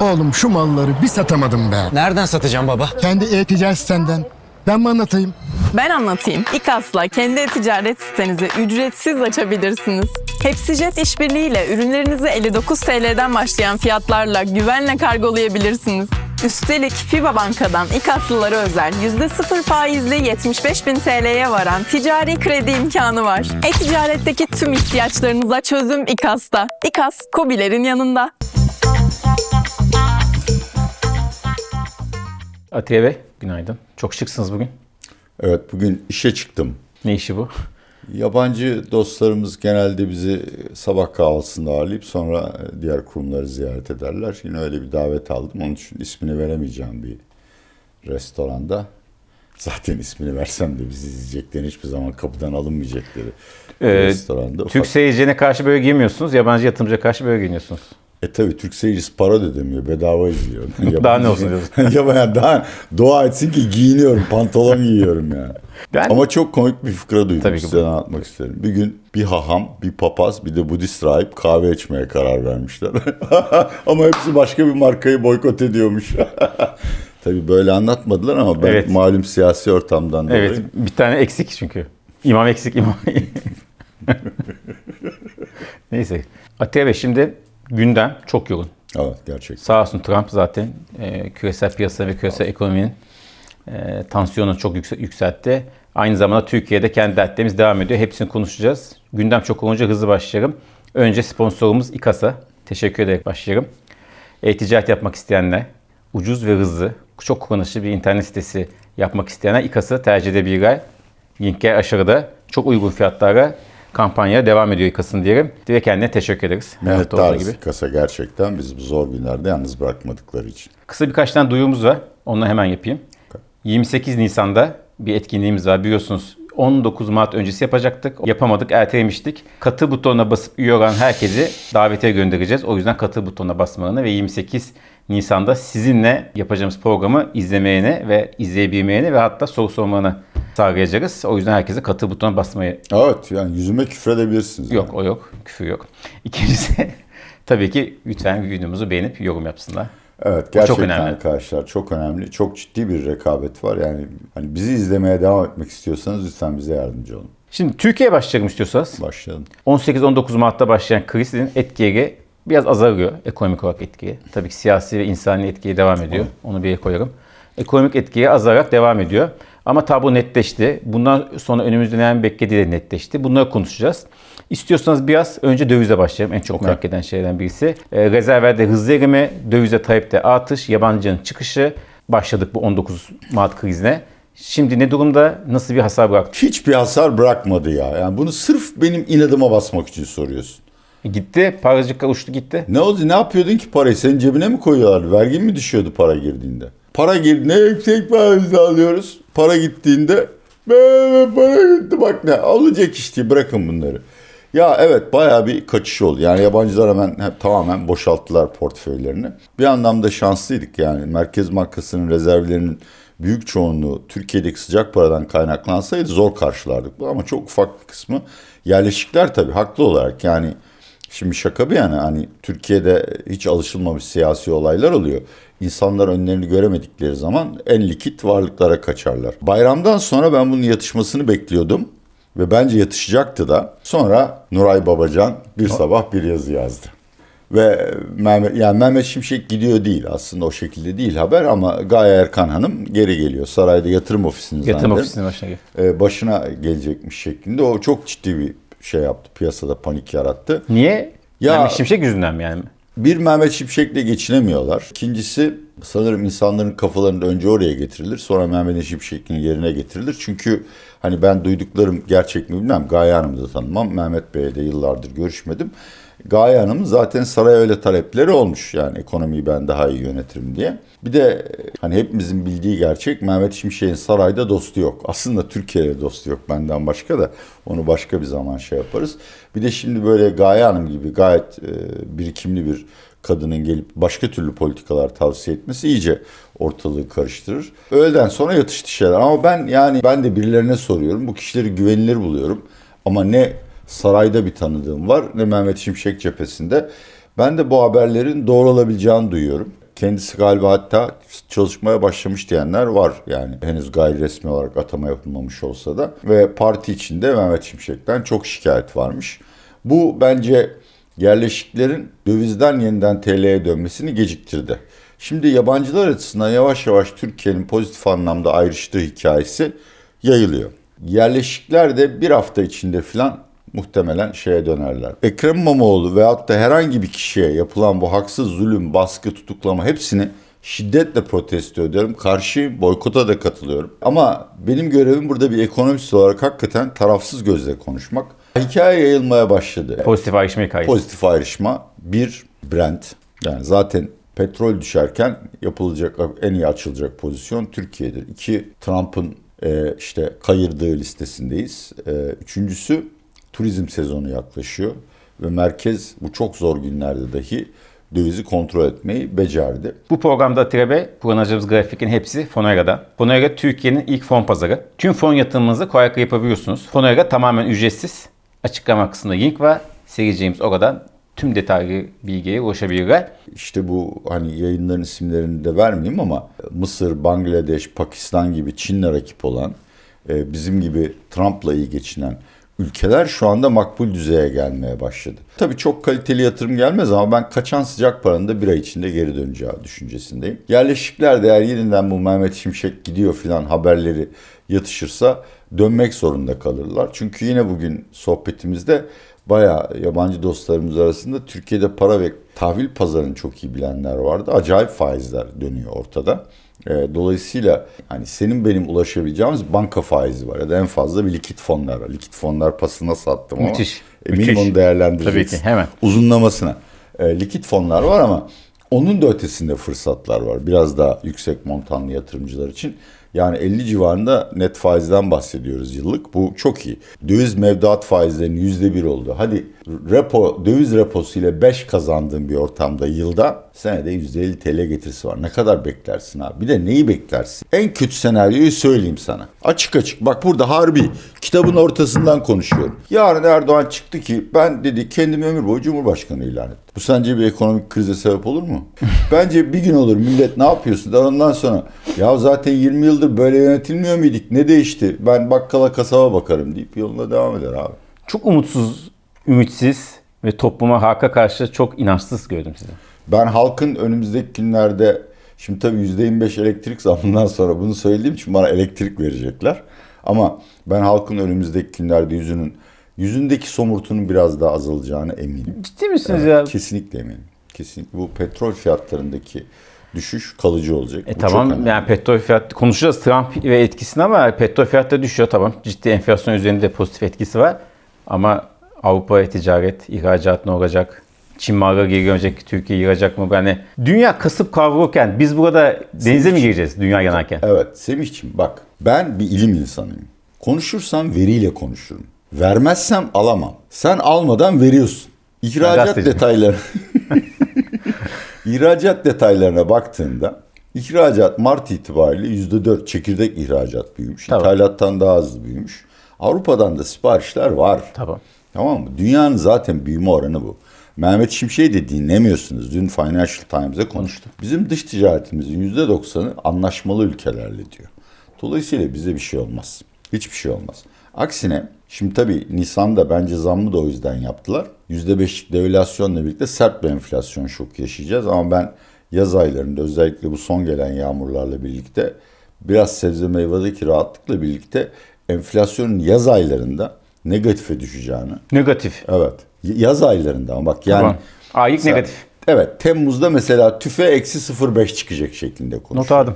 Oğlum şu malları bir satamadım be. Nereden satacağım baba? Kendi e-ticaret sitenden. Ben mi anlatayım? Ben anlatayım. İKAS'la kendi e-ticaret sitenizi ücretsiz açabilirsiniz. Hepsijet işbirliğiyle ürünlerinizi 59 TL'den başlayan fiyatlarla güvenle kargolayabilirsiniz. Üstelik FIBA Banka'dan İKAS'lılara özel %0 faizli 75 bin TL'ye varan ticari kredi imkanı var. E-ticaretteki tüm ihtiyaçlarınıza çözüm İKAS'ta. İKAS, KOBİ'lerin yanında. Atiye Bey, günaydın. Çok şıksınız bugün. Evet bugün işe çıktım. Ne işi bu? Yabancı dostlarımız genelde bizi sabah kahvaltısında ağırlayıp sonra diğer kurumları ziyaret ederler. Yine öyle bir davet aldım. Onun için ismini veremeyeceğim bir restoranda. Zaten ismini versem de bizi izleyeceklerini hiçbir zaman kapıdan alınmayacakları Ee, restoranda. Türk Ufak- seyircine karşı böyle giymiyorsunuz, yabancı yatırımcıya karşı böyle giyiniyorsunuz. E tabi Türk seyircisi para da ödemiyor. Bedava izliyor. Daha ne olsun diyorsun? ya ben daha dua etsin ki giyiniyorum. Pantolon giyiyorum yani. Ben- Ama çok komik bir fıkra duydum. Tabii ki size anlatmak isterim. Bir gün bir haham, bir papaz, bir de Budist rahip kahve içmeye karar vermişler. ama hepsi başka bir markayı boykot ediyormuş. Tabii böyle anlatmadılar ama ben Evet. malum siyasi ortamdan dolayı. Evet, bir tane eksik çünkü. İmam eksik, imam. Neyse. Atiye Bey şimdi gündem çok yoğun. Evet gerçekten. Sağ olsun Trump zaten e, küresel piyasa ve küresel ekonominin e, tansiyonu çok yüksel, yükseltti. Aynı zamanda Türkiye'de kendi dertlerimiz devam ediyor. Hepsini konuşacağız. Gündem çok olunca hızlı başlayalım. Önce sponsorumuz İKAS'a teşekkür ederek başlayalım. E-ticaret yapmak isteyenler, ucuz ve hızlı, çok kullanışlı bir internet sitesi yapmak isteyenler İKAS'ı tercih edebilirler. Linkler aşağıda. Çok uygun fiyatlara kampanya devam ediyor İKAS'ın diyelim. Direkt kendine teşekkür ederiz. Minnettarız kasa gerçekten bizi bu zor günlerde yalnız bırakmadıkları için. Kısa birkaç tane duyurumuz var. Onları hemen yapayım. 28 Nisan'da bir etkinliğimiz var. Biliyorsunuz 19 Mart öncesi yapacaktık. Yapamadık, ertelemiştik. Katı butonuna basıp üye olan herkesi davete göndereceğiz. O yüzden katı butonuna basmalarını ve 28 Nisan'da sizinle yapacağımız programı izlemeyene ve izleyebilmeyene ve hatta soru sormalarını sağlayacağız. O yüzden herkese katı butonuna basmayı Evet yani yüzüme küfredebilirsiniz. Yok yani. o yok. Küfür yok. İkincisi tabii ki lütfen videomuzu beğenip yorum yapsınlar. Evet çok gerçekten önemli. arkadaşlar çok önemli. Çok ciddi bir rekabet var. Yani hani bizi izlemeye devam etmek istiyorsanız lütfen bize yardımcı olun. Şimdi Türkiye'ye başlayalım istiyorsanız. Başlayalım. 18-19 Mart'ta başlayan krizin etkileri biraz azalıyor ekonomik olarak etkiyi. Tabii ki siyasi ve insani etkiye devam ediyor. Onu bir koyarım. Ekonomik etkiye azalarak devam ediyor. Ama tablo netleşti. Bundan sonra önümüzde neler beklediği de netleşti. Bunları konuşacağız. İstiyorsanız biraz önce dövize başlayalım. En çok merak eden şeylerden birisi. E, rezervlerde hızlı erime, dövize talepte artış, yabancının çıkışı. Başladık bu 19 Mart krizine. Şimdi ne durumda? Nasıl bir hasar bıraktı? Hiçbir hasar bırakmadı ya. Yani bunu sırf benim inadıma basmak için soruyorsun. E, Gitti, paracıklar uçtu gitti. Ne oldu? Ne yapıyordun ki parayı? Senin cebine mi koyuyorlardı? Vergin mi düşüyordu para girdiğinde? Para girdiğinde yüksek faizle alıyoruz. Para gittiğinde böyle para gitti bak ne olacak işte bırakın bunları. Ya evet bayağı bir kaçış oldu. Yani yabancılar hemen tamamen boşalttılar portföylerini. Bir anlamda şanslıydık yani. Merkez Bankası'nın rezervlerinin büyük çoğunluğu Türkiye'deki sıcak paradan kaynaklansaydı zor karşılardık. Ama çok ufak bir kısmı yerleşikler tabii haklı olarak yani Şimdi şaka bir yana hani Türkiye'de hiç alışılmamış siyasi olaylar oluyor. İnsanlar önlerini göremedikleri zaman en likit varlıklara kaçarlar. Bayramdan sonra ben bunun yatışmasını bekliyordum. Ve bence yatışacaktı da. Sonra Nuray Babacan bir sabah bir yazı yazdı. Ve Mehmet, yani Mehmet Şimşek gidiyor değil aslında o şekilde değil haber ama Gaye Erkan Hanım geri geliyor. Sarayda yatırım ofisini Yatırım ofisinin başına gel. e, başına gelecekmiş şeklinde. O çok ciddi bir şey yaptı. Piyasada panik yarattı. Niye? Ya- Yani Şimşek yüzünden mi yani? Bir Mehmet Şimşek'le geçinemiyorlar. İkincisi sanırım insanların kafalarında önce oraya getirilir. Sonra Mehmet Şimşek'in yerine getirilir. Çünkü hani ben duyduklarım gerçek mi bilmem. Gaye Hanım'ı da tanımam. Mehmet Bey'le de yıllardır görüşmedim. Gaye Hanım'ın zaten saraya öyle talepleri olmuş. Yani ekonomiyi ben daha iyi yönetirim diye. Bir de hani hepimizin bildiği gerçek Mehmet Şimşek'in sarayda dostu yok. Aslında Türkiye'de dostu yok benden başka da. Onu başka bir zaman şey yaparız. Bir de şimdi böyle Gaye Hanım gibi gayet e, birikimli bir kadının gelip başka türlü politikalar tavsiye etmesi iyice ortalığı karıştırır. Öğleden sonra yatıştı şeyler. Ama ben yani ben de birilerine soruyorum. Bu kişileri güvenilir buluyorum. Ama ne sarayda bir tanıdığım var ne Mehmet Şimşek cephesinde. Ben de bu haberlerin doğru olabileceğini duyuyorum. Kendisi galiba hatta çalışmaya başlamış diyenler var. Yani henüz gayri resmi olarak atama yapılmamış olsa da. Ve parti içinde Mehmet Şimşek'ten çok şikayet varmış. Bu bence yerleşiklerin dövizden yeniden TL'ye dönmesini geciktirdi. Şimdi yabancılar açısından yavaş yavaş Türkiye'nin pozitif anlamda ayrıştığı hikayesi yayılıyor. Yerleşikler de bir hafta içinde filan muhtemelen şeye dönerler. Ekrem İmamoğlu veyahut da herhangi bir kişiye yapılan bu haksız zulüm, baskı, tutuklama hepsini şiddetle protesto ediyorum. Karşı boykota da katılıyorum. Ama benim görevim burada bir ekonomist olarak hakikaten tarafsız gözle konuşmak. Hikaye yayılmaya başladı. Pozitif ayrışma hikayesi. Pozitif ayrışma. Bir, Brent. Yani zaten petrol düşerken yapılacak en iyi açılacak pozisyon Türkiye'dir. İki, Trump'ın e, işte kayırdığı listesindeyiz. E, üçüncüsü, turizm sezonu yaklaşıyor. Ve merkez bu çok zor günlerde dahi dövizi kontrol etmeyi becerdi. Bu programda Bey, kullanacağımız grafikin hepsi Fonera'da. Fonera Türkiye'nin ilk fon pazarı. Tüm fon yatırımınızı kolaylıkla yapabiliyorsunuz. Fonera tamamen ücretsiz. Açıklama kısmında link var. Seyircilerimiz oradan tüm detaylı bilgiye ulaşabilirler. İşte bu hani yayınların isimlerini de vermeyeyim ama Mısır, Bangladeş, Pakistan gibi Çin'le rakip olan e, bizim gibi Trump'la iyi geçinen ülkeler şu anda makbul düzeye gelmeye başladı. Tabii çok kaliteli yatırım gelmez ama ben kaçan sıcak paranın da bir ay içinde geri döneceği düşüncesindeyim. Yerleşikler de eğer yeniden bu Mehmet Şimşek gidiyor filan haberleri yatışırsa dönmek zorunda kalırlar. Çünkü yine bugün sohbetimizde bayağı yabancı dostlarımız arasında Türkiye'de para ve tahvil pazarını çok iyi bilenler vardı. Acayip faizler dönüyor ortada. E, dolayısıyla hani senin benim ulaşabileceğimiz banka faizi var ya da en fazla bir likit fonlar var. Likit fonlar pasına sattım ama Müthiş, eminim müthiş. onu değerlendireceksin. Tabii ki, hemen. Uzunlamasına. E, likit fonlar var ama onun da ötesinde fırsatlar var. Biraz daha yüksek montanlı yatırımcılar için. Yani 50 civarında net faizden bahsediyoruz yıllık. Bu çok iyi. Döviz mevduat faizlerinin %1 oldu. Hadi repo, döviz reposu ile 5 kazandığın bir ortamda yılda senede %50 TL getirisi var. Ne kadar beklersin abi? Bir de neyi beklersin? En kötü senaryoyu söyleyeyim sana. Açık açık bak burada harbi kitabın ortasından konuşuyorum. Yarın Erdoğan çıktı ki ben dedi kendimi ömür boyu Cumhurbaşkanı ilan ettim. Bu sence bir ekonomik krize sebep olur mu? Bence bir gün olur millet ne yapıyorsun der ondan sonra ya zaten 20 yıldır böyle yönetilmiyor muyduk ne değişti ben bakkala kasaba bakarım deyip yoluna devam eder abi. Çok umutsuz, ümitsiz ve topluma halka karşı çok inançsız gördüm sizi. Ben halkın önümüzdeki günlerde şimdi tabii %25 elektrik zammından sonra bunu söylediğim için bana elektrik verecekler. Ama ben halkın önümüzdeki günlerde yüzünün yüzündeki somurtunun biraz daha azalacağını eminim. Ciddi misiniz Evet, ya? Kesinlikle eminim. Kesinlikle bu petrol fiyatlarındaki düşüş kalıcı olacak. E Bu tamam yani petrol fiyatı konuşacağız Trump ve etkisini ama petrol fiyatları düşüyor tamam. Ciddi enflasyon üzerinde pozitif etkisi var. Ama Avrupa'ya ticaret, ihracat ne olacak? Çin malları geri dönecek, Türkiye yığacak mı? Yani dünya kasıp kavrulurken biz burada denize mi gireceğiz dünya yanarken? Evet Semih'ciğim bak ben bir ilim insanıyım. Konuşursam veriyle konuşurum. Vermezsem alamam. Sen almadan veriyorsun. İhracat detayları. İhracat detaylarına baktığında ihracat Mart itibariyle %4 çekirdek ihracat büyümüş. Tamam. İthalattan daha hızlı büyümüş. Avrupa'dan da siparişler var. Tamam. Tamam mı? Dünyanın zaten büyüme oranı bu. Mehmet Şimşek'i de dinlemiyorsunuz. Dün Financial Times'e konuştu. Bizim dış ticaretimizin %90'ı anlaşmalı ülkelerle diyor. Dolayısıyla bize bir şey olmaz. Hiçbir şey olmaz. Aksine şimdi tabii Nisan'da bence zammı da o yüzden yaptılar. %5'lik devalüasyonla birlikte sert bir enflasyon şoku yaşayacağız. Ama ben yaz aylarında özellikle bu son gelen yağmurlarla birlikte biraz sebze meyvedeki rahatlıkla birlikte enflasyonun yaz aylarında negatife düşeceğini Negatif. Evet. Yaz aylarında ama bak yani. Tamam. Aylık Sen- negatif. Evet. Temmuz'da mesela tüfe eksi 0.5 çıkacak şeklinde Not konuşuyor. aldım.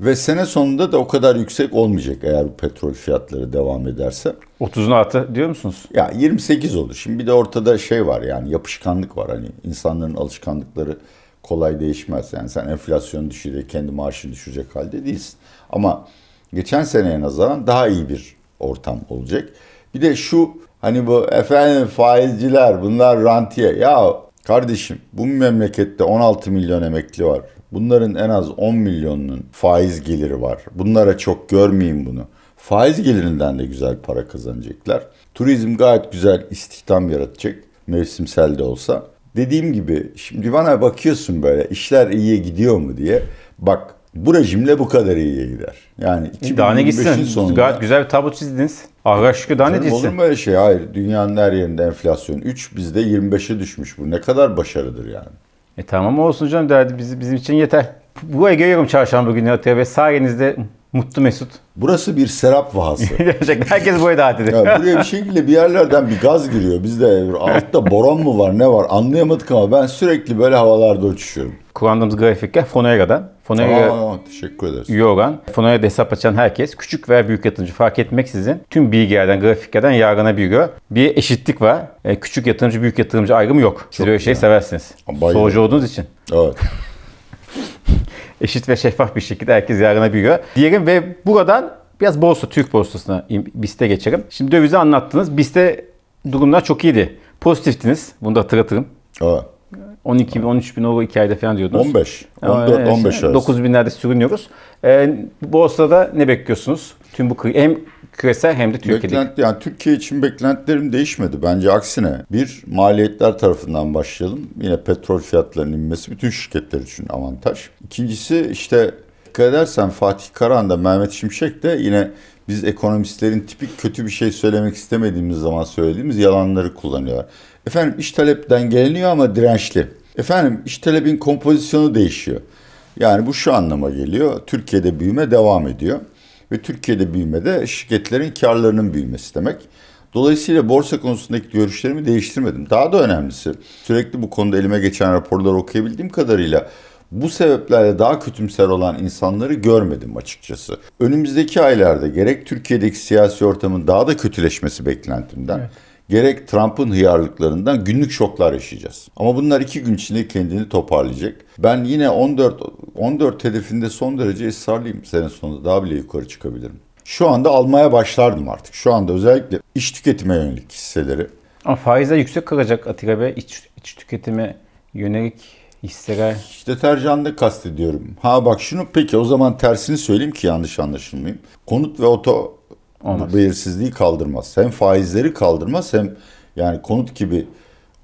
Ve sene sonunda da o kadar yüksek olmayacak eğer bu petrol fiyatları devam ederse. 30'un altı diyor musunuz? Ya 28 olur. Şimdi bir de ortada şey var yani yapışkanlık var. Hani insanların alışkanlıkları kolay değişmez. Yani sen enflasyon düşürecek, kendi maaşını düşürecek halde değilsin. Ama geçen seneye nazaran daha iyi bir ortam olacak. Bir de şu hani bu efendim faizciler bunlar rantiye. Ya kardeşim bu memlekette 16 milyon emekli var. Bunların en az 10 milyonunun faiz geliri var. Bunlara çok görmeyin bunu. Faiz gelirinden de güzel para kazanacaklar. Turizm gayet güzel istihdam yaratacak. Mevsimsel de olsa. Dediğim gibi şimdi bana bakıyorsun böyle işler iyiye gidiyor mu diye. Bak bu rejimle bu kadar iyiye gider. Yani Daha ne 2025'in gitsin? sonunda. Gayet güzel bir tablo çizdiniz. Allah'a şükür daha ne Olur mu öyle şey? Hayır. Dünyanın her yerinde enflasyon 3 bizde 25'e düşmüş. Bu ne kadar başarıdır yani. E tamam olsun canım derdi bizim, bizim için yeter. Bu geliyorum çarşamba günü Atilla Bey. Sayenizde mutlu mesut. Burası bir serap vahası. Gerçekten herkes buraya davet ediyor. Ya buraya bir şekilde bir yerlerden bir gaz giriyor. Bizde altta boron mu var ne var anlayamadık ama ben sürekli böyle havalarda uçuşuyorum. Kullandığımız grafikler Fonoera'dan. Fonoera Aa, teşekkür ederiz. üye olan, Fonoera'da hesap açan herkes küçük veya büyük yatırımcı fark etmeksizin tüm bilgilerden, grafiklerden yararlanabiliyor. Bir eşitlik var. E, küçük yatırımcı, büyük yatırımcı ayrımı yok. Siz Çok böyle şey seversiniz. Bayılıyorum. Solcu olduğunuz için. Evet. eşit ve şeffaf bir şekilde herkes yararlanabiliyor. Diyelim ve buradan biraz borsa, Türk borsasına BIST'e geçelim. Şimdi dövizi anlattınız. BIST'te durumlar çok iyiydi. Pozitiftiniz. Bunu da hatırlatırım. evet. 12 bin, 13 bin euro 2 ayda falan diyordunuz. 15. Ama 14, evet, 15 işte arası. 9 binlerde sürünüyoruz. Ee, borsada ne bekliyorsunuz? Tüm bu hem küresel hem de Türkiye'de. Beklenti, yani Türkiye için beklentilerim değişmedi. Bence aksine bir maliyetler tarafından başlayalım. Yine petrol fiyatlarının inmesi bütün şirketler için avantaj. İkincisi işte dikkat edersen Fatih Karahan da Mehmet Şimşek de yine biz ekonomistlerin tipik kötü bir şey söylemek istemediğimiz zaman söylediğimiz yalanları kullanıyorlar. Efendim iş talep dengeleniyor ama dirençli. Efendim iş talebin kompozisyonu değişiyor. Yani bu şu anlama geliyor. Türkiye'de büyüme devam ediyor. Ve Türkiye'de büyümede şirketlerin karlarının büyümesi demek. Dolayısıyla borsa konusundaki görüşlerimi değiştirmedim. Daha da önemlisi sürekli bu konuda elime geçen raporları okuyabildiğim kadarıyla bu sebeplerle daha kötümser olan insanları görmedim açıkçası. Önümüzdeki aylarda gerek Türkiye'deki siyasi ortamın daha da kötüleşmesi beklentimden gerek Trump'ın hıyarlıklarından günlük şoklar yaşayacağız. Ama bunlar iki gün içinde kendini toparlayacak. Ben yine 14 14 hedefinde son derece ısrarlıyım sene sonunda daha bile yukarı çıkabilirim. Şu anda almaya başlardım artık. Şu anda özellikle iş tüketime yönelik hisseleri. Ama faizler yüksek kalacak Atilla Bey. İç, iç tüketime yönelik hisseler. İşte deterjanda kastediyorum. Ha bak şunu peki o zaman tersini söyleyeyim ki yanlış anlaşılmayayım. Konut ve oto Olmaz. belirsizliği kaldırmaz. Hem faizleri kaldırmaz hem yani konut gibi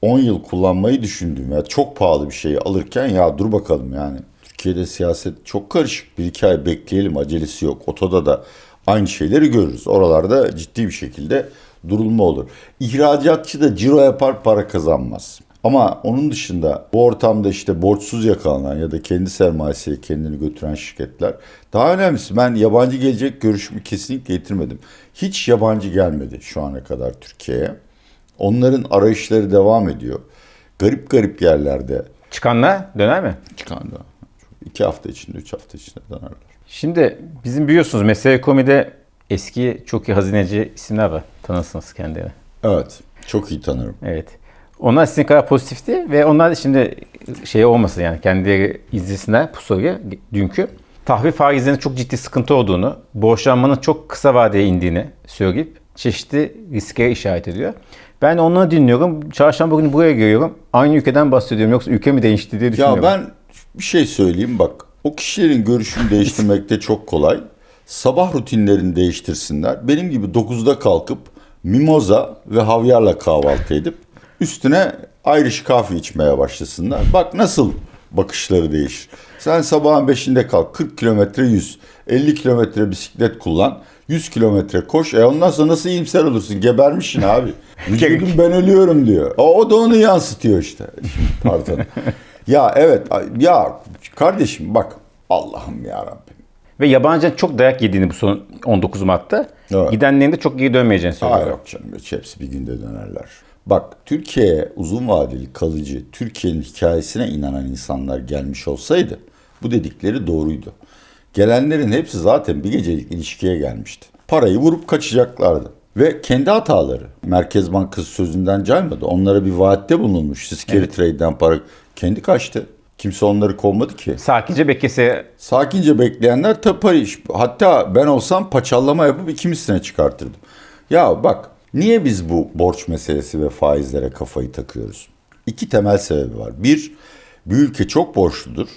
10 yıl kullanmayı düşündüğüm ya çok pahalı bir şeyi alırken ya dur bakalım yani. Türkiye'de siyaset çok karışık. Bir iki ay bekleyelim acelesi yok. Otoda da aynı şeyleri görürüz. Oralarda ciddi bir şekilde durulma olur. İhracatçı da ciro yapar para kazanmaz. Ama onun dışında bu ortamda işte borçsuz yakalanan ya da kendi sermayesiyle kendini götüren şirketler. Daha önemlisi ben yabancı gelecek görüşümü kesinlikle getirmedim. Hiç yabancı gelmedi şu ana kadar Türkiye'ye. Onların arayışları devam ediyor. Garip garip yerlerde Çıkanlar döner mi? çıkan da iki hafta içinde, üç hafta içinde dönerler. Şimdi bizim biliyorsunuz mesele ekonomide eski çok iyi hazineci isimler var. Tanırsınız kendileri. Evet, çok iyi tanırım. Evet. Onlar sizin kadar pozitifti ve onlar da şimdi şey olmasın yani kendileri izlesinler pusulayı dünkü. Tahvil faizlerinin çok ciddi sıkıntı olduğunu, borçlanmanın çok kısa vadeye indiğini söyleyip çeşitli riskeye işaret ediyor. Ben onları dinliyorum. Çarşamba günü buraya geliyorum. Aynı ülkeden bahsediyorum. Yoksa ülke mi değişti diye düşünüyorum. Ya ben bir şey söyleyeyim bak. O kişilerin görüşünü değiştirmek de çok kolay. Sabah rutinlerini değiştirsinler. Benim gibi 9'da kalkıp mimoza ve havyarla kahvaltı edip üstüne Irish kahve içmeye başlasınlar. Bak nasıl bakışları değişir. Sen sabahın 5'inde kalk 40 kilometre yüz, 50 kilometre bisiklet kullan, 100 kilometre koş. E ondan sonra nasıl iyimser olursun? Gebermişsin abi. Vücudum ben ölüyorum diyor. O, o da onu yansıtıyor işte. Pardon. ya evet ya kardeşim bak Allah'ım ya Rabbim. Ve yabancının çok dayak yediğini bu son 19 Mart'ta. Evet. Gidenlerin de çok geri dönmeyeceğini söylüyor. Aa, yok canım hepsi bir günde dönerler. Bak Türkiye'ye uzun vadeli kalıcı Türkiye'nin hikayesine inanan insanlar gelmiş olsaydı bu dedikleri doğruydu. Gelenlerin hepsi zaten bir gecelik ilişkiye gelmişti. Parayı vurup kaçacaklardı. Ve kendi hataları. Merkez Bankası sözünden caymadı. Onlara bir vaatte bulunmuş. Siz carry trade'den para kendi kaçtı. Kimse onları kovmadı ki. Sakince beklese Sakince bekleyenler tapar iş. Hatta ben olsam paçallama yapıp ikimisine çıkartırdım. Ya bak niye biz bu borç meselesi ve faizlere kafayı takıyoruz? İki temel sebebi var. Bir, bir ülke çok borçludur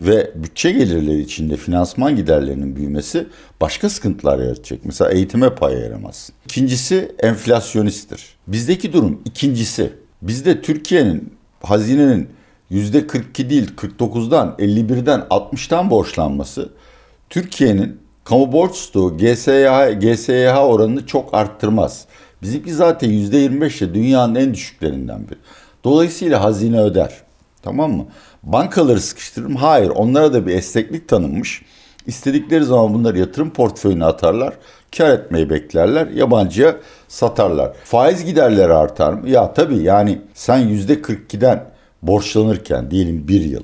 ve bütçe gelirleri içinde finansman giderlerinin büyümesi başka sıkıntılar yaratacak. Mesela eğitime pay ayıramazsın. İkincisi enflasyonisttir. Bizdeki durum ikincisi. Bizde Türkiye'nin hazinenin %42 değil 49'dan 51'den 60'tan borçlanması Türkiye'nin kamu borç stoğu GSYH, GSYH oranını çok arttırmaz. Bizimki zaten %25 ile dünyanın en düşüklerinden biri. Dolayısıyla hazine öder. Tamam mı? Bankaları sıkıştırır? Hayır. Onlara da bir esneklik tanınmış. İstedikleri zaman bunları yatırım portföyüne atarlar. Kar etmeyi beklerler. Yabancıya satarlar. Faiz giderleri artar mı? Ya tabii yani sen %42'den borçlanırken diyelim bir yıl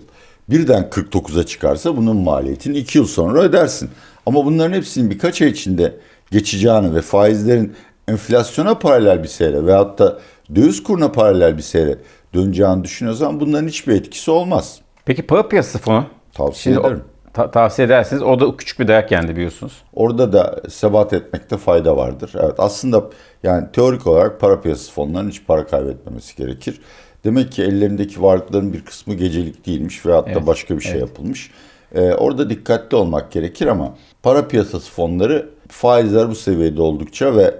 birden 49'a çıkarsa bunun maliyetini 2 yıl sonra ödersin. Ama bunların hepsinin birkaç ay içinde geçeceğini ve faizlerin enflasyona paralel bir seyre veyahut da döviz kuruna paralel bir seyre döneceğini düşünüyorsan bunların hiçbir etkisi olmaz. Peki para piyasası fonu? Tavsiye Şimdi o- ederim. ta- tavsiye edersiniz. O da küçük bir dayak yendi biliyorsunuz. Orada da sebat etmekte fayda vardır. Evet aslında yani teorik olarak para piyasası fonlarının hiç para kaybetmemesi gerekir. Demek ki ellerindeki varlıkların bir kısmı gecelik değilmiş veyahut da Evet, başka bir şey evet. yapılmış. Ee, orada dikkatli olmak gerekir ama para piyasası fonları faizler bu seviyede oldukça ve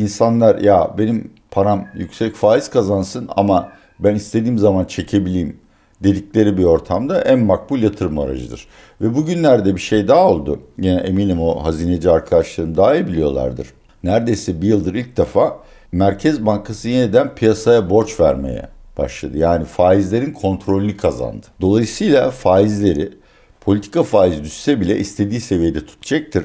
insanlar ya benim param yüksek faiz kazansın ama ben istediğim zaman çekebileyim dedikleri bir ortamda en makbul yatırım aracıdır. Ve bugünlerde bir şey daha oldu. Yine eminim o hazineci arkadaşlarım daha iyi biliyorlardır. Neredeyse bir yıldır ilk defa Merkez Bankası yeniden piyasaya borç vermeye başladı. Yani faizlerin kontrolünü kazandı. Dolayısıyla faizleri politika faiz düşse bile istediği seviyede tutacaktır.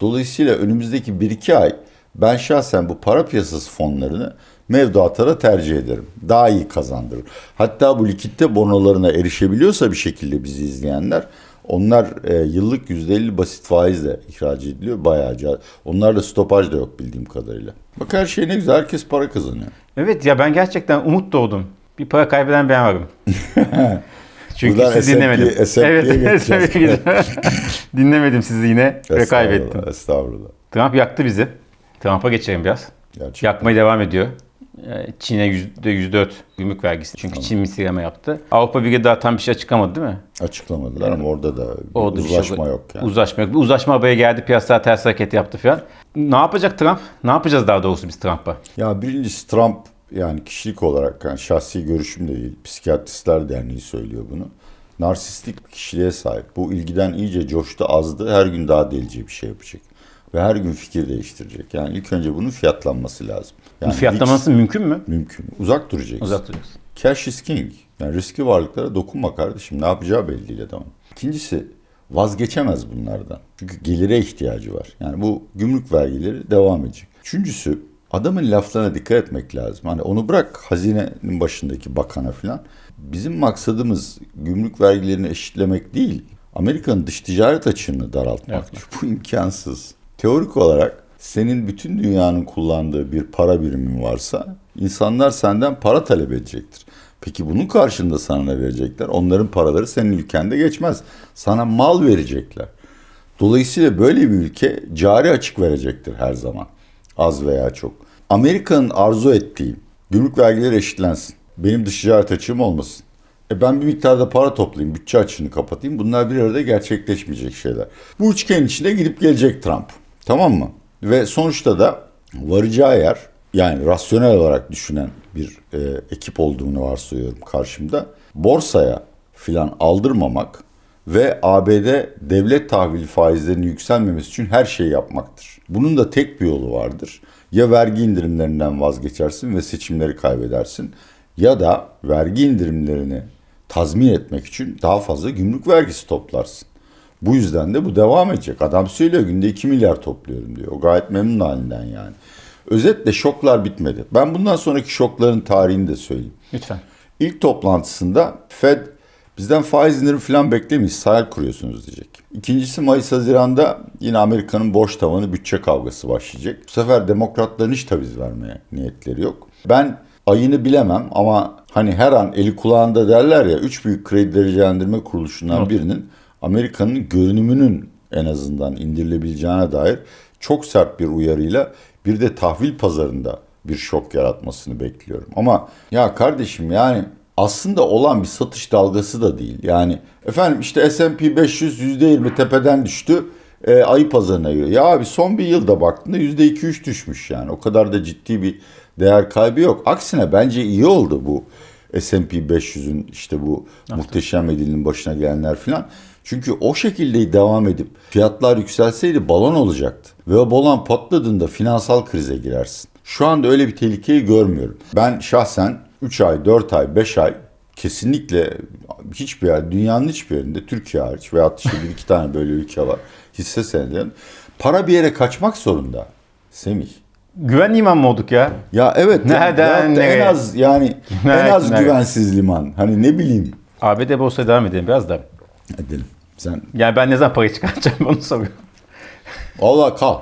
Dolayısıyla önümüzdeki 1-2 ay ben şahsen bu para piyasası fonlarını mevduatlara tercih ederim. Daha iyi kazandırır. Hatta bu likitte bonolarına erişebiliyorsa bir şekilde bizi izleyenler onlar e, yıllık %50 basit faizle ihraç ediliyor. Bayağı Onlarda stopaj da yok bildiğim kadarıyla. Bak her şey ne güzel. Herkes para kazanıyor. Evet ya ben gerçekten umut doğdum. Bir para kaybeden ben varım. Çünkü Buradan sizi S&P dinlemedim. S&P'ye evet, gideceğim. Dinlemedim sizi yine ve kaybettim. Estağfurullah. Trump yaktı bizi. Trump'a geçelim biraz. Gerçekten. Yakmaya devam ediyor. Ee, Çin'e %104 gümrük vergisi. Çünkü Çin misileme yaptı. Avrupa Birliği daha tam bir şey açıklamadı değil mi? Açıklamadılar ama orada da bir Orada şey uzlaşma yok yani. Uzlaşma yok. Bir uzlaşma haberi geldi. Piyasalar ters hareket yaptı falan. Ne yapacak Trump? Ne yapacağız daha doğrusu biz Trump'a? Ya birincisi Trump yani kişilik olarak yani şahsi görüşüm de değil. Psikiyatristler Derneği söylüyor bunu. Narsistik bir kişiliğe sahip. Bu ilgiden iyice coştu azdı. Her gün daha delice bir şey yapacak. Ve her gün fikir değiştirecek. Yani ilk önce bunun fiyatlanması lazım. Yani Bu fiyatlaması mümkün mü? risk mümkün. Uzak duracaksın. Uzak duruyoruz. Cash is king. Yani riskli varlıklara dokunma kardeşim. Ne yapacağı belli değil adamın. İkincisi vazgeçemez bunlardan. Çünkü gelire ihtiyacı var. Yani bu gümrük vergileri devam edecek. Üçüncüsü adamın laflarına dikkat etmek lazım. Hani onu bırak hazinenin başındaki bakana falan. Bizim maksadımız gümrük vergilerini eşitlemek değil. Amerika'nın dış ticaret açığını daraltmak. Bu imkansız. Teorik olarak senin bütün dünyanın kullandığı bir para birimin varsa insanlar senden para talep edecektir. Peki bunun karşında sana ne verecekler? Onların paraları senin ülkende geçmez. Sana mal verecekler. Dolayısıyla böyle bir ülke cari açık verecektir her zaman. Az veya çok. Amerika'nın arzu ettiği gümrük vergileri eşitlensin. Benim dış ticaret açığım olmasın. E ben bir miktarda para toplayayım, bütçe açığını kapatayım. Bunlar bir arada gerçekleşmeyecek şeyler. Bu üçgenin içinde gidip gelecek Trump. Tamam mı? Ve sonuçta da varacağı yer yani rasyonel olarak düşünen bir e, ekip olduğunu varsayıyorum karşımda. Borsaya filan aldırmamak ve ABD devlet tahvili faizlerinin yükselmemesi için her şeyi yapmaktır. Bunun da tek bir yolu vardır. Ya vergi indirimlerinden vazgeçersin ve seçimleri kaybedersin ya da vergi indirimlerini tazmin etmek için daha fazla gümrük vergisi toplarsın. Bu yüzden de bu devam edecek. Adam söylüyor günde 2 milyar topluyorum diyor. O gayet memnun halinden yani. Özetle şoklar bitmedi. Ben bundan sonraki şokların tarihini de söyleyeyim. Lütfen. İlk toplantısında Fed bizden faiz indirimi falan beklemeyiz. Sahil kuruyorsunuz diyecek. İkincisi Mayıs-Haziran'da yine Amerika'nın borç tavanı bütçe kavgası başlayacak. Bu sefer demokratların hiç taviz vermeye niyetleri yok. Ben ayını bilemem ama hani her an eli kulağında derler ya üç büyük kredi derecelendirme kuruluşundan birinin Amerika'nın görünümünün en azından indirilebileceğine dair çok sert bir uyarıyla bir de tahvil pazarında bir şok yaratmasını bekliyorum. Ama ya kardeşim yani aslında olan bir satış dalgası da değil. Yani efendim işte S&P 500 %20 tepeden düştü. E, ayı pazarına göre. Ya abi son bir yılda baktığında %2-3 düşmüş yani. O kadar da ciddi bir değer kaybı yok. Aksine bence iyi oldu bu S&P 500'ün işte bu muhteşem edilinin başına gelenler filan. Çünkü o şekilde devam edip fiyatlar yükselseydi balon olacaktı. Ve o balon patladığında finansal krize girersin. Şu anda öyle bir tehlikeyi görmüyorum. Ben şahsen 3 ay, 4 ay, 5 ay kesinlikle hiçbir yer, dünyanın hiçbir yerinde Türkiye hariç veya işte bir iki tane böyle ülke var hisse senedi. Para bir yere kaçmak zorunda. Semih. Güven liman mı olduk ya? Ya evet. Nereden ya, en az yani Nereden en az nereye? güvensiz liman. Hani ne bileyim. ABD borsaya devam edelim biraz da. Edelim. Sen Yani ben ne zaman parayı çıkartacağım onu soruyorum. valla kal.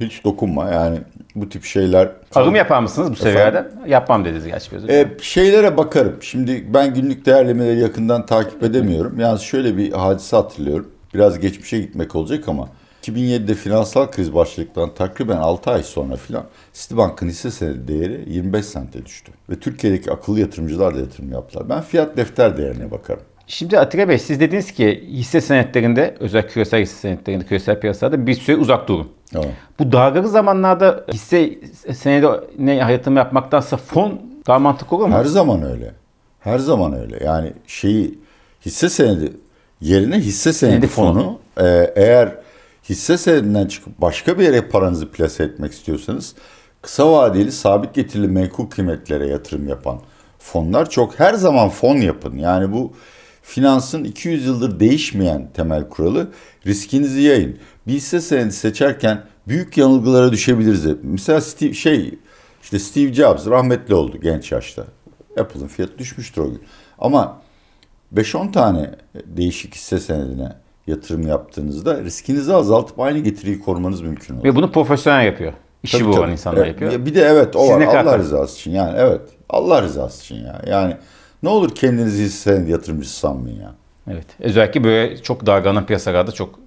Hiç dokunma yani bu tip şeyler. Arım yapar mısınız bu seviyede? Yapmam dediniz gerçi biraz önce. E, şeylere bakarım. Şimdi ben günlük değerlemeleri yakından takip edemiyorum. Yalnız şöyle bir hadise hatırlıyorum. Biraz geçmişe gitmek olacak ama 2007'de finansal kriz başladıktan takriben 6 ay sonra filan Citibank'ın hisse senedi değeri 25 sente düştü. Ve Türkiye'deki akıllı yatırımcılar da yatırım yaptılar. Ben fiyat defter değerine bakarım. Şimdi Atilla Bey siz dediniz ki hisse senetlerinde özellikle küresel hisse senetlerinde küresel piyasalarda bir süre uzak durun. Tamam. Bu dalgalı zamanlarda hisse senedine yatırım yapmaktansa fon daha mantıklı olur mu? Her zaman öyle. Her zaman öyle. Yani şeyi hisse senedi yerine hisse senedi Senedi fonu. fonu e, eğer hisse senedinden çıkıp başka bir yere paranızı plase etmek istiyorsanız kısa vadeli sabit getirili menkul kıymetlere yatırım yapan fonlar çok her zaman fon yapın. Yani bu finansın 200 yıldır değişmeyen temel kuralı riskinizi yayın. Bir hisse senedi seçerken büyük yanılgılara düşebiliriz. Mesela Steve, şey işte Steve Jobs rahmetli oldu genç yaşta. Apple'ın fiyatı düşmüştür o gün. Ama 5-10 tane değişik hisse senedine yatırım yaptığınızda riskinizi azaltıp aynı getiriyi korumanız mümkün olur. Ve bunu profesyonel yapıyor. İşi Tabii, bu olan tabii. insanlar E, yapıyor. Bir de evet o Siz var kadar Allah rızası için yani evet Allah rızası için ya. Yani ne olur kendinizi hisse senedi yatırımcısı sanmayın ya. Evet. Özellikle böyle çok dalgalan piyasalarda çok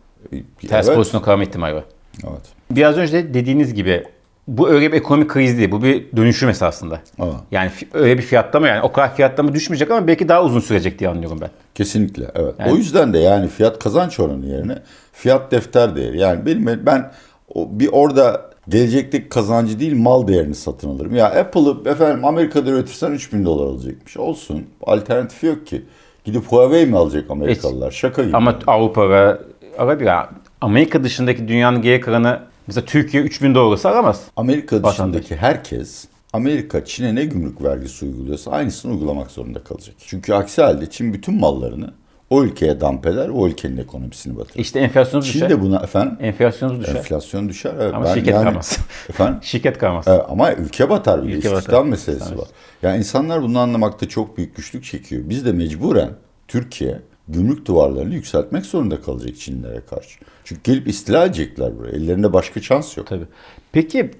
ters evet. pozisyon kalma ihtimali var. Evet. Biraz önce de dediğiniz gibi bu öyle bir ekonomik kriz değil. Bu bir dönüşüm esasında. Evet. Yani öyle bir fiyatlama yani o kadar fiyatlama düşmeyecek ama belki daha uzun sürecek diye anlıyorum ben. Kesinlikle evet. Yani- O yüzden de yani fiyat kazanç oranı yerine fiyat defter değeri. Yani benim ben bir orada gelecekteki kazancı değil mal değerini satın alırım. Ya Apple'ı efendim Amerika'da üretirsen 3000 dolar alacakmış. Olsun. Alternatifi yok ki. Gidip Huawei mi alacak Amerikalılar? Şaka gibi. Ama Avrupa ve Arabiya, Amerika dışındaki dünyanın geri kalanı mesela Türkiye 3000 dolarsa alamaz. Amerika Vatandaş. dışındaki herkes Amerika Çin'e ne gümrük vergisi uyguluyorsa aynısını uygulamak zorunda kalacak. Çünkü aksi halde Çin bütün mallarını o ülkeye damp eder, o ülkenin ekonomisini batırır. İşte enflasyonumuz Çin düşer. de buna efendim Enflasyonumuz düşer. enflasyon düşer. Evet, Ama şirket kalmaz. Efendim? Şirket kalmaz. Evet, ama ülke batar bir Ülke batar. istihdam meselesi İstihdam var. Yani insanlar bunu anlamakta çok büyük güçlük çekiyor. Biz de mecburen Türkiye gümrük duvarlarını yükseltmek zorunda kalacak Çinlilere karşı. Çünkü gelip istila edecekler buraya. Ellerinde başka şans yok. Tabii. Peki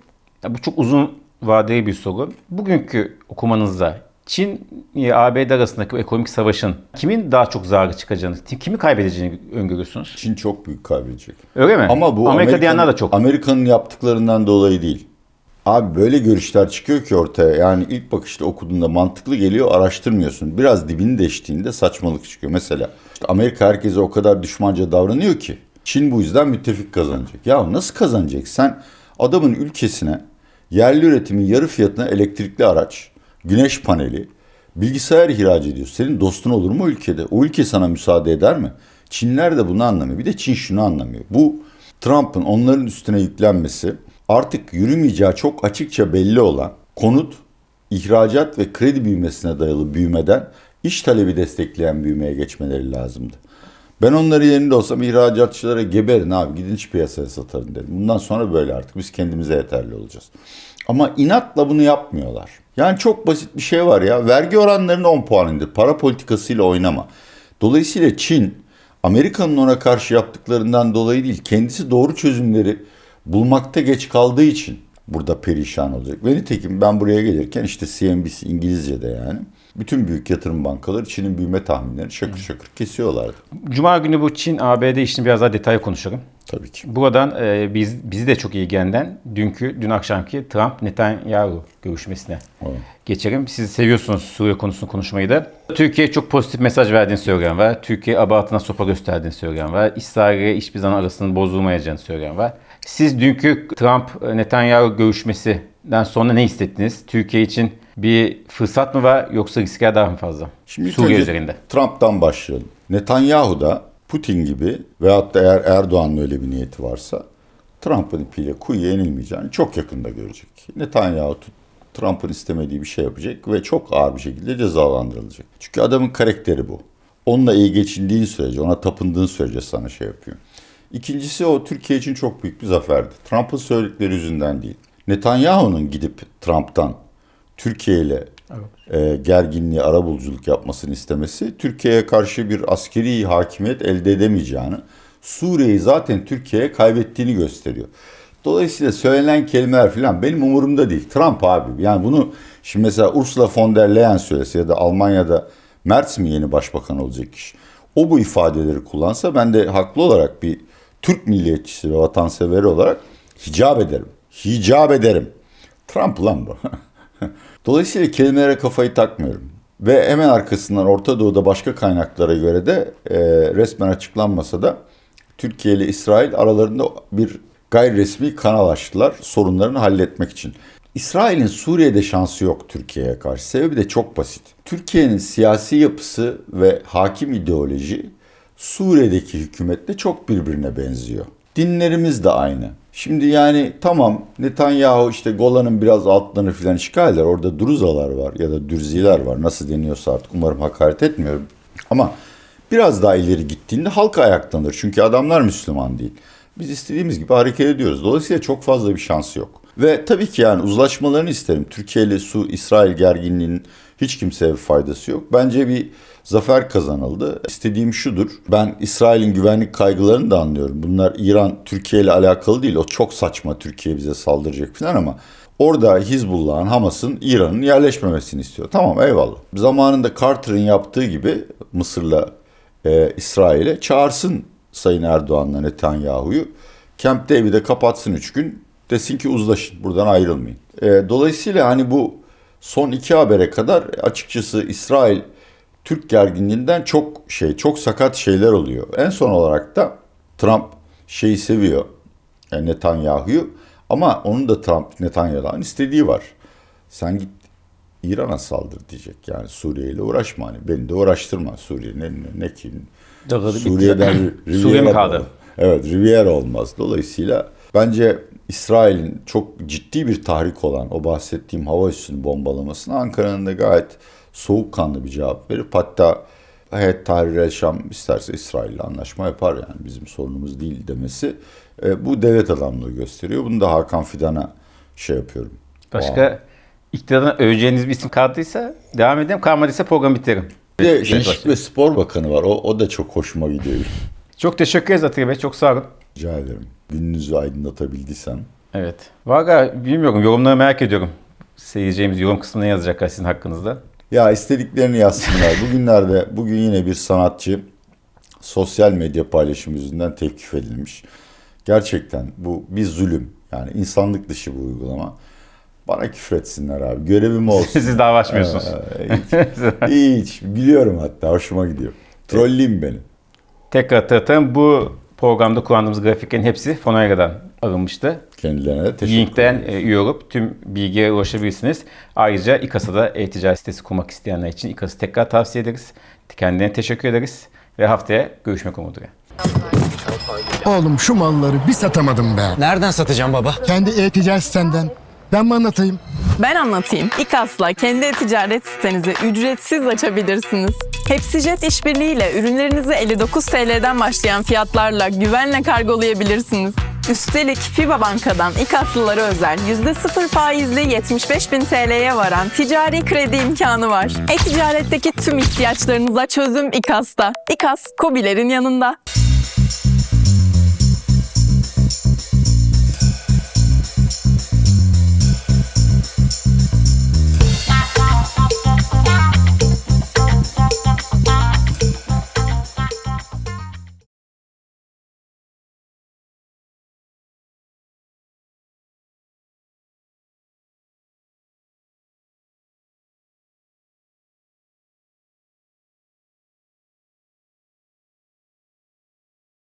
bu çok uzun vadeli bir soru. Bugünkü okumanızda Çin ile ABD arasındaki ekonomik savaşın kimin daha çok zararı çıkacağını, kimi kaybedeceğini öngörüyorsunuz? Çin çok büyük kaybedecek. Öyle mi? Ama bu Amerika diyenler de çok. Amerika'nın yaptıklarından dolayı değil. Abi böyle görüşler çıkıyor ki ortaya. Yani ilk bakışta okuduğunda mantıklı geliyor, araştırmıyorsun. Biraz dibini deştiğinde saçmalık çıkıyor. Mesela işte Amerika herkese o kadar düşmanca davranıyor ki. Çin bu yüzden müttefik kazanacak. Ya nasıl kazanacak? Sen adamın ülkesine yerli üretimin yarı fiyatına elektrikli araç, güneş paneli, bilgisayar ihraç ediyorsun. Senin dostun olur mu ülkede? O ülke sana müsaade eder mi? Çinler de bunu anlamıyor. Bir de Çin şunu anlamıyor. Bu Trump'ın onların üstüne yüklenmesi artık yürümeyeceği çok açıkça belli olan konut, ihracat ve kredi büyümesine dayalı büyümeden iş talebi destekleyen büyümeye geçmeleri lazımdı. Ben onların yerinde olsam ihracatçılara geberin abi gidin iç piyasaya satarın derim. Bundan sonra böyle artık biz kendimize yeterli olacağız. Ama inatla bunu yapmıyorlar. Yani çok basit bir şey var ya. Vergi oranlarının 10 puan indir. Para politikasıyla oynama. Dolayısıyla Çin Amerika'nın ona karşı yaptıklarından dolayı değil, kendisi doğru çözümleri bulmakta geç kaldığı için burada perişan olacak. Ve nitekim ben buraya gelirken işte CNBC İngilizce'de yani bütün büyük yatırım bankaları Çin'in büyüme tahminlerini şakır şakır kesiyorlardı. Cuma günü bu Çin ABD işini biraz daha detaylı konuşalım. Tabii ki. Buradan e, biz bizi de çok ilgilenen dünkü dün akşamki Trump Netanyahu görüşmesine Evet. geçelim. Siz seviyorsunuz Suriye konusunu konuşmayı da. Türkiye çok pozitif mesaj verdiğini söyleyen var. Türkiye abartına sopa gösterdiğini söyleyen var. İsrail'e hiçbir zaman arasının bozulmayacağını söyleyen var. Siz dünkü Trump Netanyahu görüşmesinden sonra ne hissettiniz? Türkiye için Bir fırsat mı var yoksa riskler daha mı fazla? Şimdi Suriye üzerinde. Trump'tan başlayalım. Netanyahu da Putin gibi veyahut da eğer Erdoğan'ın öyle bir niyeti varsa Trump'ın ipiyle kuyuya yenilmeyeceğini çok yakında görecek. Netanyahu Trump'ın istemediği bir şey yapacak ve çok ağır bir şekilde cezalandırılacak. Çünkü adamın karakteri bu. Onunla iyi geçindiğin sürece, ona tapındığın sürece sana şey yapıyor. İkincisi o Türkiye için çok büyük bir zaferdi. Trump'ın söyledikleri yüzünden değil. Netanyahu'nun gidip Trump'tan Türkiye ile e, gerginliği, arabuluculuk yapmasını istemesi Türkiye'ye karşı bir askeri hakimiyet elde edemeyeceğini, Suriye'yi zaten Türkiye'ye kaybettiğini gösteriyor. Dolayısıyla söylenen kelimeler falan benim umurumda değil. Trump abi. Yani bunu şimdi mesela Ursula von der Leyen söylese ya da Almanya'da Merz mi yeni başbakan olacak kişi? O bu ifadeleri kullansa ben de haklı olarak bir Türk milliyetçisi ve vatanseveri olarak hicap ederim. Hicap ederim. Trump lan bu. Dolayısıyla kelimelere kafayı takmıyorum. Ve hemen arkasından Orta Doğu'da başka kaynaklara göre de e, resmen açıklanmasa da Türkiye ile İsrail aralarında bir gayri resmi kanal açtılar sorunlarını halletmek için. İsrail'in Suriye'de şansı yok Türkiye'ye karşı. Sebebi de çok basit. Türkiye'nin siyasi yapısı ve hakim ideoloji Suriye'deki hükümetle çok birbirine benziyor. Dinlerimiz de aynı. Şimdi yani tamam Netanyahu işte Golan'ın biraz altlarını filan işgal eder. Orada Druzalar var ya da Dürziler var. Nasıl deniyorsa artık umarım hakaret etmiyorum. Ama biraz daha ileri gittiğinde halk ayaklanır. Çünkü adamlar Müslüman değil. Biz istediğimiz gibi hareket ediyoruz. Dolayısıyla çok fazla bir şansı yok. Ve tabii ki yani uzlaşmalarını isterim. Türkiye ile Su İsrail gerginliğinin hiç kimseye bir faydası yok. Bence bir zafer kazanıldı. İstediğim şudur. Ben İsrail'in güvenlik kaygılarını da anlıyorum. Bunlar İran Türkiye ile alakalı değil. O çok saçma Türkiye bize saldıracak falan ama orada Hizbullah'ın, Hamas'ın İran'ın yerleşmemesini istiyor. Tamam eyvallah. Zamanında Carter'ın yaptığı gibi Mısır'la e, İsrail'e çağırsın Sayın Erdoğan'la Netanyahu'yu. Camp David'e kapatsın 3 gün. Desin ki uzlaşın buradan ayrılmayın. E, dolayısıyla hani bu son iki habere kadar açıkçası İsrail Türk gerginliğinden çok şey çok sakat şeyler oluyor. En son olarak da Trump şeyi seviyor yani Netanyahu'yu ama onun da Trump Netanyahu'dan istediği var. Sen git İran'a saldır diyecek. Yani Suriye ile uğraşma hani beni de uğraştırma Suriye'nin eline ne ki. Suriye'den Suriye kaldı? Evet Riviera olmaz. Dolayısıyla bence İsrail'in çok ciddi bir tahrik olan o bahsettiğim hava üssünü bombalamasına Ankara'nın da gayet soğukkanlı bir cevap verip hatta Heyet Tahrir el Şam isterse İsrail'le anlaşma yapar yani bizim sorunumuz değil demesi e, bu devlet adamlığı gösteriyor. Bunu da Hakan Fidan'a şey yapıyorum. Başka iktidardan öveceğiniz bir isim kaldıysa devam edelim. Kalmadıysa program biterim. Bir de Gençlik başlayalım. ve Spor Bakanı var. O, o da çok hoşuma gidiyor. Çok teşekkür ederiz Atilla Bey. Çok sağ olun. Rica ederim. Gününüzü aydınlatabildiysem. Evet. Valla bilmiyorum. Yorumları merak ediyorum. Seyireceğimiz yorum kısmına yazacaklar sizin hakkınızda. Ya istediklerini yazsınlar. Bugünlerde bugün yine bir sanatçı sosyal medya paylaşımı yüzünden tevkif edilmiş. Gerçekten bu bir zulüm. Yani insanlık dışı bu uygulama. Bana küfür etsinler abi. Görevim olsun. Siz dava açmıyorsunuz. Ee, hiç, hiç. Biliyorum hatta. Hoşuma gidiyor. Trolleyim beni. Tekrar hatırlatalım. Bu programda kullandığımız grafiklerin hepsi Fonoyaga'dan alınmıştı. Kendilerine de teşekkür Linkten ederim. e, üye olup tüm bilgiye ulaşabilirsiniz. Ayrıca İKAS'a e-ticaret sitesi kurmak isteyenler için İKAS'ı tekrar tavsiye ederiz. Kendilerine teşekkür ederiz. Ve haftaya görüşmek umuduyla. Oğlum şu malları bir satamadım be. Nereden satacağım baba? Kendi e-ticaret sitenden. Ben mi anlatayım? Ben anlatayım. İKAS'la kendi e-ticaret sitenizi ücretsiz açabilirsiniz. Hepsijet işbirliğiyle ürünlerinizi 59 TL'den başlayan fiyatlarla güvenle kargolayabilirsiniz. Üstelik FIBA Banka'dan İKAS'lılara özel %0 faizli 75 bin TL'ye varan ticari kredi imkanı var. E-ticaretteki tüm ihtiyaçlarınıza çözüm İKAS'ta. İKAS, KOBİ'lerin yanında.